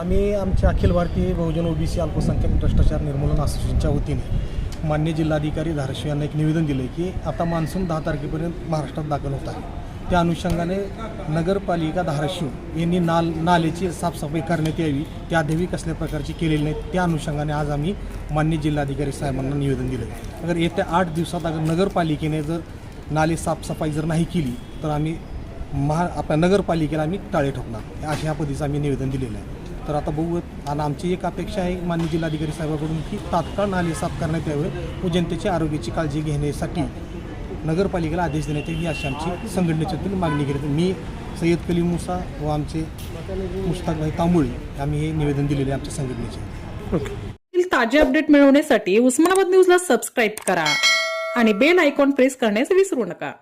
आम्ही आमच्या अखिल भारतीय बहुजन ओबीसी अल्पसंख्याक भ्रष्टाचार निर्मूलन असोसिएशनच्या वतीने मान्य जिल्हाधिकारी धाराशिव यांना एक निवेदन दिलं की आता मान्सून दहा तारखेपर्यंत महाराष्ट्रात दाखल होत आहे. त्या अनुषंगाने नगरपालिका धाराशिव यांनी नाल नालेची साफसफाई करण्यात यावी त्या देवी कसल्या प्रकारची केलेली नाही त्या अनुषंगाने आज आम्ही मान्य जिल्हाधिकारी साहेबांना निवेदन दिलं अगर येत्या आठ दिवसात अगर नगरपालिकेने जर नाले साफसफाई जर नाही केली तर आम्ही महा आपल्या नगरपालिकेला आम्ही टाळे ठोकणार. अशा पद्धतीचं आम्ही निवेदन दिलेलं आहे. तर आता बघू आणि आमची एक अपेक्षा आहे मान्य जिल्हाधिकारी साहेबाकडून की तात्काळ नाले साफ करण्यात यावे व जनतेची आरोग्याची काळजी घेण्यासाठी नगरपालिकेला आदेश देण्यात येईल ही अशी आमची संघटनेच्यातून मागणी केली मी सय्यद कलीम मुसा व आमचे मुश्ताकभाई तांबुळे आम्ही हे निवेदन दिलेले आहे आमच्या संघटनेचे ओके. ताजे अपडेट मिळवण्यासाठी उस्मानाबाद न्यूजला सबस्क्राईब करा आणि बेल आयकॉन प्रेस करण्यास विसरू नका.